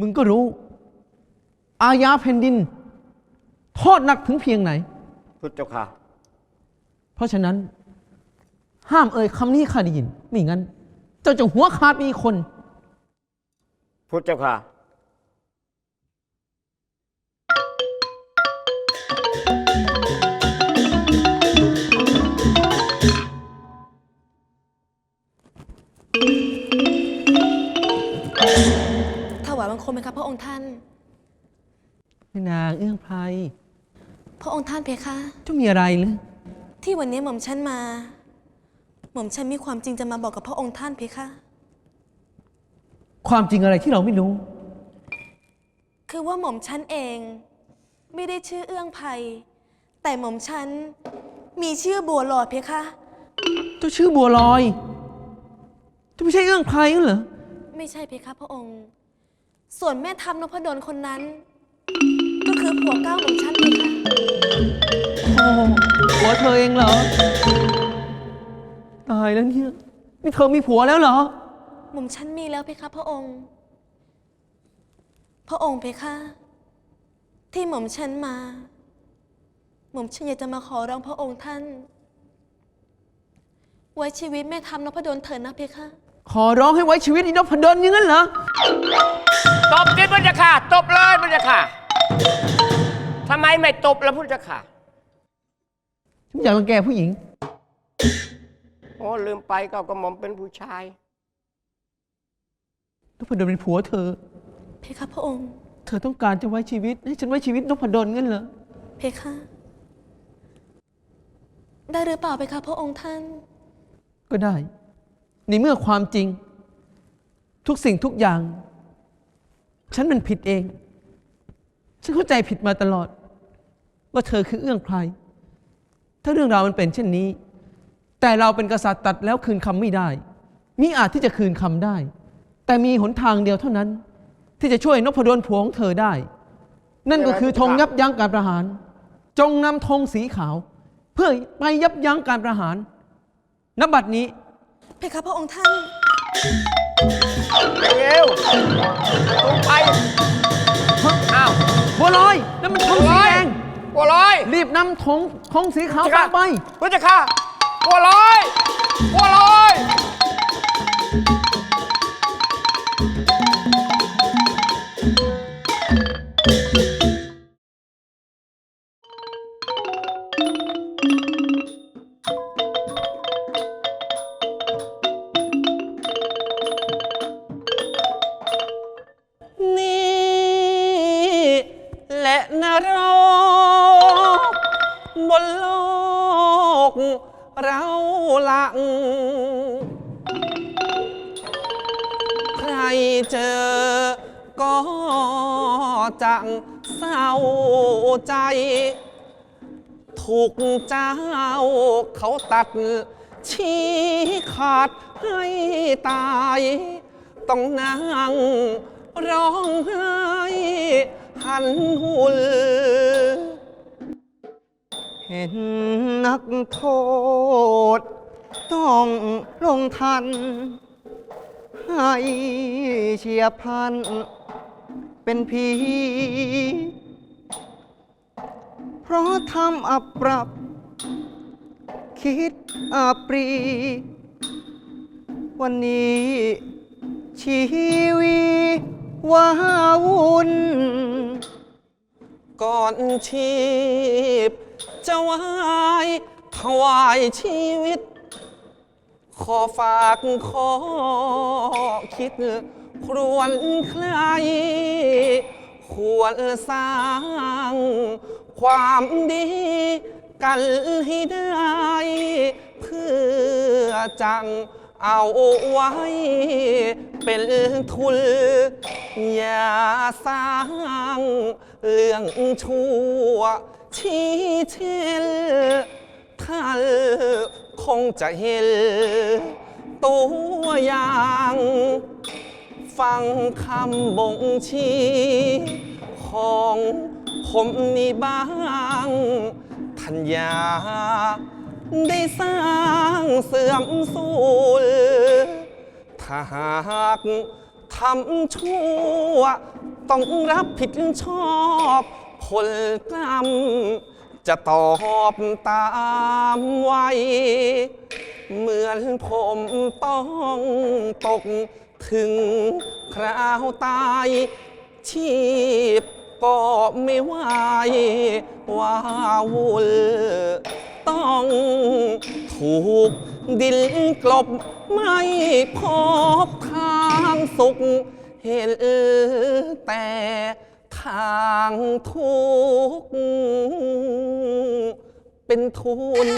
มึงก็รู้ อาญาแผ่นดินโทษหนักถึงเพียงไหน พุทธเจ้าค่ะ เพราะฉะนั้น ห้ามเอ่ยคำนี้ให้ข้าได้ยินไม่งั้น เจ้าจะหัวขาดมีคน พุทธเจ้าค่ะ บังคมไหมครับพระองค์ท่านแม่นางเอื้องไพรพระองค์ท่านเพคะ เจ้ามีอะไรหรือ ที่วันนี้หม่อมฉันมา หม่อมฉันมีความจริงจะมาบอกกับพระองค์ท่านเพคะ ความจริงอะไรที่เราไม่รู้ คือว่าหม่อมฉันเอง ไม่ได้ชื่อเอื้องไพแต่หม่อมฉันมีชื่อบัวหลอดเพคะ เจ้าชื่อบัวลอยเจ้าไม่ใช่เอื้องไพรงั้นเหรอ ไม่ใช่เพคะพระองค์ ส่วนแม่ทัพนพดลคนนั้น ก็คือผัวเก้าหม่อมฉันเพคะโอ้ผัวเธอเองเหรอ ตายแล้วเนี่ย นี่เธอมีผัวแล้วเหรอ หม่อมฉันมีแล้วเพคะพระองค์ พระองค์เพคะ ที่หม่อมฉันมา หม่อมฉันอยากจะมาขอร้องพระองค์ท่าน ไว้ชีวิตแม่ทัพนพดลเถิดนะเพคะ ขอร้องให้ไว้ชีวิตอีนพดลอย่างนั้นเหรอ ตบดิพุทธเจ้าค่ะ ตบเลยพุทธเจ้าค่ะทำไมไม่ตบล่ะพุทธเจ้าค่ะ ฉันอยากรังแกผู้หญิง โอ้ลืมไปก็กระหม่อมเป็นผู้ชาย นพดลเป็นผัวเธอ เพคะพระองค์ เธอต้องการจะไว้ชีวิต ให้ฉันไว้ชีวิตนพดลงั้นเหรอ เพคะ ได้หรือเปล่าเพคะพระองค์ท่าน ก็ได้ ในเมื่อความจริง ทุกสิ่งทุกอย่าง ฉันมันผิดเอง ฉันเข้าใจผิดมาตลอด ว่าเธอคือเอื้องไพรถ้าเรื่องราวมันเป็นเช่นนี้ แต่เราเป็นกษัตริย์ตัดแล้วคืนคำไม่ได้มิอาจที่จะคืนคำได้ แต่มีหนทางเดียวเท่านั้น ที่จะช่วยนพดลผัวของเธอได้ นั่นก็คือธงยับยั้งการประหาร จงนำธงสีขาว เพื่อไปยับยั้งการประหารณบัดนี้ เพคะพระองค์ท่าน เร็วตรงไปอ้าวบัวลอยนั่นมันธงสีแดงบัวลอยรีบนำธงธงสีขาวไปพุทธเจ้าค่ะบัวลอยบัวลอย จังเศร้าใจ ถูกเจ้าเขาตัด ชี้ขาดให้ตาย ต้องนั่งร้องไห้หันหุลเห็นนักโทษ ต้องลงทัน ให้เฉียบพลัน เป็นผี เพราะทำอับปรับ คิดอับปรี วันนี้ ชีวีว้าวุ่น ก่อนชีพ จะวายถวายชีวิต ขอฝากขอคิด ครวนใคร ควรสร้าง ความดีกันให้ได้ เพื่อจังเอาไว้ เป็นทุน อย่าสร้าง เรื่องชั่ว ชี้เช่นท่านคงจะเห็นตัวอย่าง ฟังคำบ่งชี้ ของผมนี่บ้าง ทัญญา ได้สร้างเสื่อมสูญถ้าหากทำชั่ว ต้องรับผิดชอบผลกรรม จะตอบตามไว้ เหมือนผมต้องตก ถึงคราวตาย ชีพก็ไม่ไหวว้าวุ่นต้องถูกดินกลบไม่พบทางสุข เห็นแต่ทางทุกข์เป็นทุน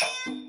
Yeah.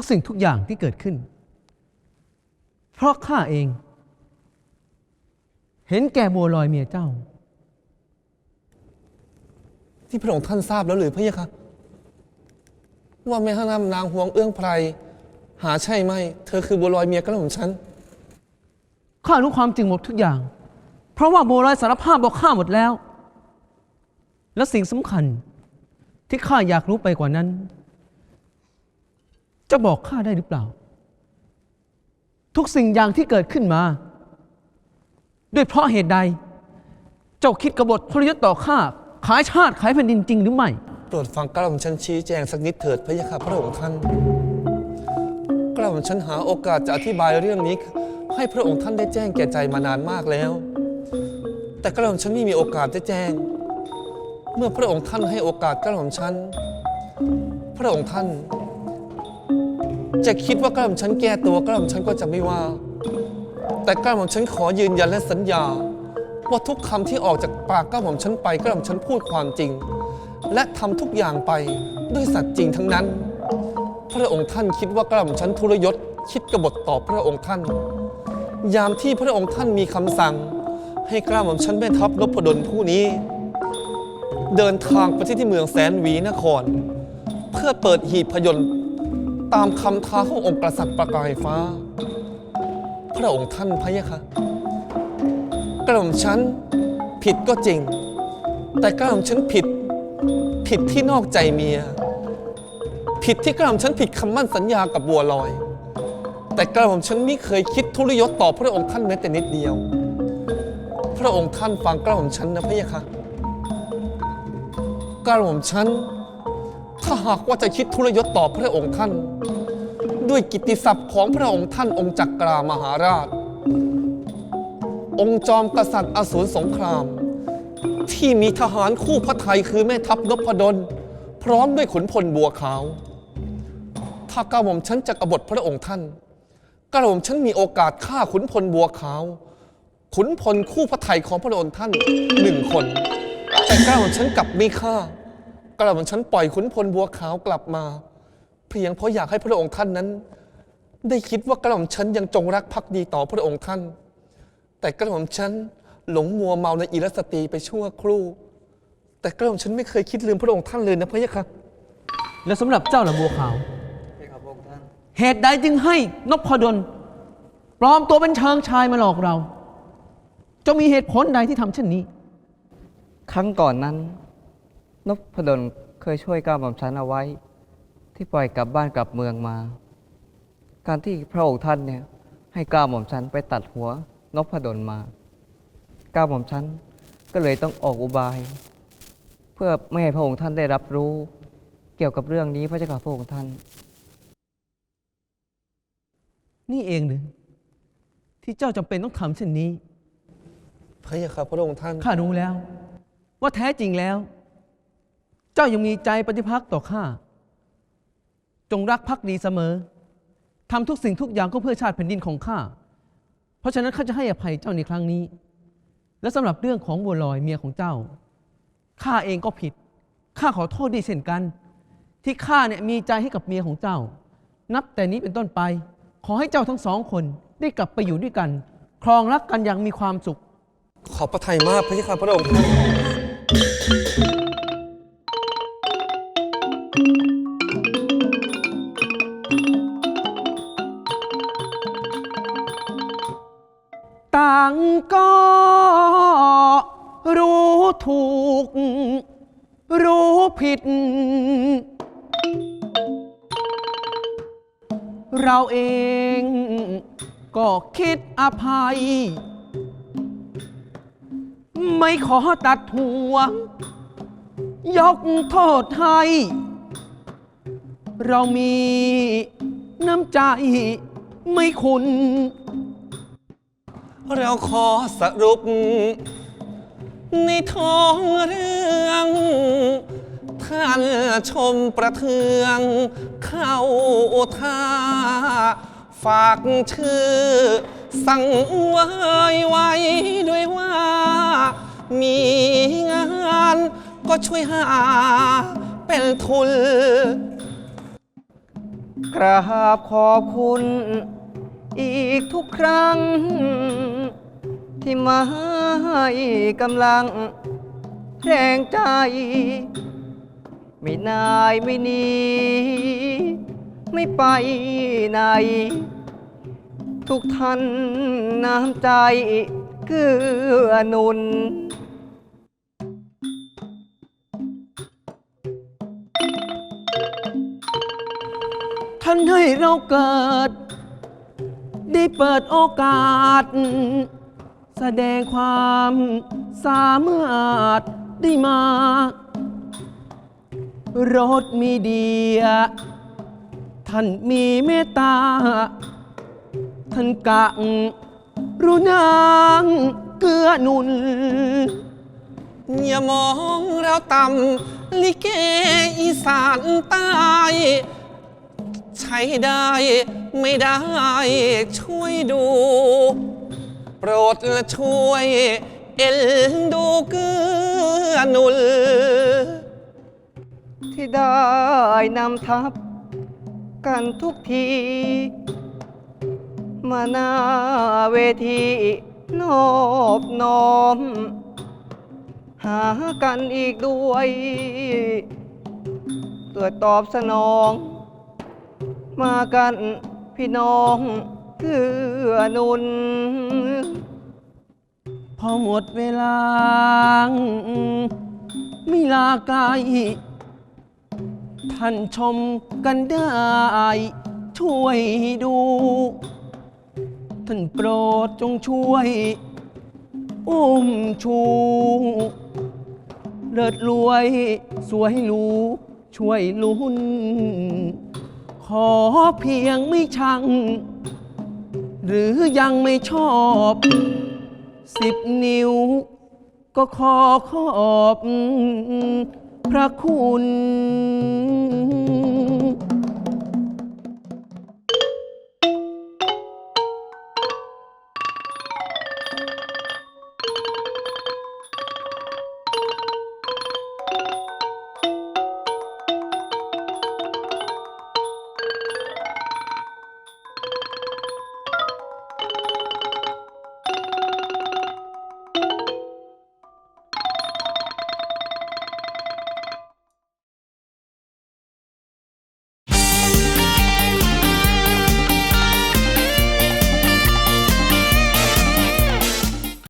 ทุกสิ่งทุกอย่างที่เกิดขึ้น เพราะข้าเอง เห็นแก่บัวลอยเมียเจ้า ที่พระองค์ท่านทราบแล้วหรือพระยะคะว่าแม่ห้างนามนางหวงเอื้องไพรหาใช่ไหม เธอคือบัวลอยเมียกระของฉันข้ารู้ความจริงหมดทุกอย่าง เพราะว่าบัวลอยสารภาพบอกข้าหมดแล้ว และสิ่งสำคัญที่ข้าอยากรู้ไปกว่านั้น จะบอกข้าได้หรือเปล่า ทุกสิ่งอย่างที่เกิดขึ้นมา ด้วยเพราะเหตุใด เจ้าคิดกบฏทรยศต่อข้าขายชาติขายแผ่นดินจริงหรือไม่โปรดฟังกระหม่อมฉันชี้แจงสักนิดเถิดพระยะค่ะพระองค์ท่านกระหม่อมฉันหาโอกาสจะอธิบายเรื่องนี้ ให้พระองค์ท่านได้แจ้งแก่ใจมานานมากแล้ว แต่กระหม่อมฉันไม่มีโอกาสได้แจ้ง เมื่อพระองค์ท่านให้โอกาสกระหม่อมฉันพระองค์ท่าน จะคิดว่ากระหม่อมฉันแก้ตัวกระหม่อมฉันก็จะไม่ว่า แต่กระหม่อมฉันขอยืนยันและสัญญา ว่าทุกคำที่ออกจากปากกระหม่อมฉันไปกระหม่อมฉันพูดความจริง และทำทุกอย่างไปด้วยสัตย์จริงทั้งนั้น พระองค์ท่านคิดว่ากระหม่อมฉันทุรยศคิดกบฏต่อพระองค์ท่าน ยามที่พระองค์ท่านมีคำสั่ง ให้กระหม่อมฉันแม่ทัพนพดลผู้นี้ เดินทางไปที่ที่เมืองแสนหวีนคร เพื่อเปิดหีบพยนต์ ตามคำท้าขององค์กษัตริย์ประกายฟ้า พระองค์ท่านพะยะค่ะกระหม่อมฉันผิดก็จริง แต่กระหม่อมฉันผิด ผิดที่นอกใจเมีย ผิดที่กระหม่อมฉันผิดคำมั่นสัญญากับบัวลอย แต่กระหม่อมฉันไม่เคยคิดทุรยศต่อพระองค์ท่านแม้แต่นิดเดียว พระองค์ท่านฟังกระหม่อมฉันนะพะยะค่ะกระหม่อมฉัน ถ้าหากว่าจะคิดทุรยศต่อพระองค์ท่าน ด้วยกิตติศัพท์ของพระองค์ท่านองค์จักรามหาราช องค์จอมกษัตริย์อสูรสงคราม ที่มีทหารคู่พระไทยคือแม่ทัพนพดล พร้อมด้วยขุนพลบัวขาว ถ้ากระหม่อมฉันจะกบฏพระองค์ท่านกระหม่อมฉันมีโอกาสฆ่าขุนพลบัวขาว ขุนพลคู่พระไทยของพระองค์ท่านหนึ่งคน แต่กระหม่อมฉันกลับไม่ฆ่า กระหม่อมฉันปล่อยขุนพลบัวขาวกลับมา เพียงเพราะอยากให้พระองค์ท่านนั้น ได้คิดว่ากระหม่อมฉันยังจงรักภักดีต่อพระองค์ท่าน แต่กระหม่อมฉันหลงมัวเมาในอีรสตรีไปชั่วครู่ แต่กระหม่อมฉันไม่เคยคิดลืมพระองค์ท่านเลยนะพระยะค่ะและสำหรับเจ้าละบัวขาว เหตุใดจึงให้นพดลปลอมตัวเป็นเชิงชายมาหลอกเรา จะมีเหตุผลใดที่ทำเช่นนี้ ครั้งก่อนนั้น นพดลเคยช่วยก้าวหม่อมฉันเอาไว้ ที่ปล่อยกลับบ้านกลับเมืองมา การที่พระองค์ท่านเนี่ยให้ก้าวหม่อมฉันไปตัดหัวนพดลมา ก้าวหม่อมฉันก็เลยต้องออกอุบาย เพื่อไม่ให้พระองค์ท่านได้รับรู้ เกี่ยวกับเรื่องนี้พระเจ้าข้าพระองค์ท่าน นี่เองหรือที่เจ้าจำเป็นต้องทำเช่นนี้ พระยะค่ะพระองค์ท่าน ข้ารู้แล้ว ว่าแท้จริงแล้วเจ้ายังมีใจปฏิพักต่อข้า จงรักภักดีเสมอทำทุกสิ่งทุกอย่างก็เพื่อชาติแผ่นดินของข้า เพราะฉะนั้นข้าจะให้อภัยเจ้าในครั้งนี้ และสำหรับเรื่องของบัวลอยเมียของเจ้า ข้าเองก็ผิด ข้าขอโทษด้วยเช่นกัน ที่ข้าเนี่ยมีใจให้กับเมียของเจ้า นับแต่นี้เป็นต้นไป ขอให้เจ้าทั้งสองคนได้กลับไปอยู่ด้วยกัน ครองรักกันอย่างมีความสุข ขอบพระทัยมากพระยะค่ะพระองค์ ต่างก็รู้ถูก รู้ผิด เราเองก็คิดอภัย ไม่ขอตัดหัว ยกโทษให้ เรามีน้ำใจไม่คุณ เราขอสรุป ในท้องเรื่อง ท่านชมประเทือง เข้าท่า ฝากชื่อ สั่งไว้ไว้ด้วยว่า มีงาน ก็ช่วยหา เป็นทุน กราบขอบคุณ อีกทุกครั้ง ที่มาให้กำลังแรงใจ ไม่นายไม่หนี ไม่ไปไหน ทุกท่านน้ำใจเกื้อนุน ท่านให้เราเกิด ได้เปิดโอกาส แสดงความสามารถได้มา รถมีเดีย ท่านมีเมตตา ท่านกะรุนางเกื้อหนุน อย่ามองเราต่ำลิเกอีสานใต้ใช้ได้ ไม่ได้ช่วยดู โปรดและช่วย เอ็นดูเกื้อหนุนที่ได้นำทัพกันทุกที มาหน้าเวทีนอบน้อม หากันอีกด้วยตรวจตอบสนอง มากัน พี่น้องเกื้อหนุน พอหมดเวลา ไม่ลาไกลท่านชมกันได้ ช่วยดู ท่านโปรดจงช่วย อุ้มชู เลิศรวย สวยหรูช่วยลุ้น ขอเพียงไม่ชัง หรือยังไม่ชอบ สิบนิ้ว ก็ขอขอบ พระคุณ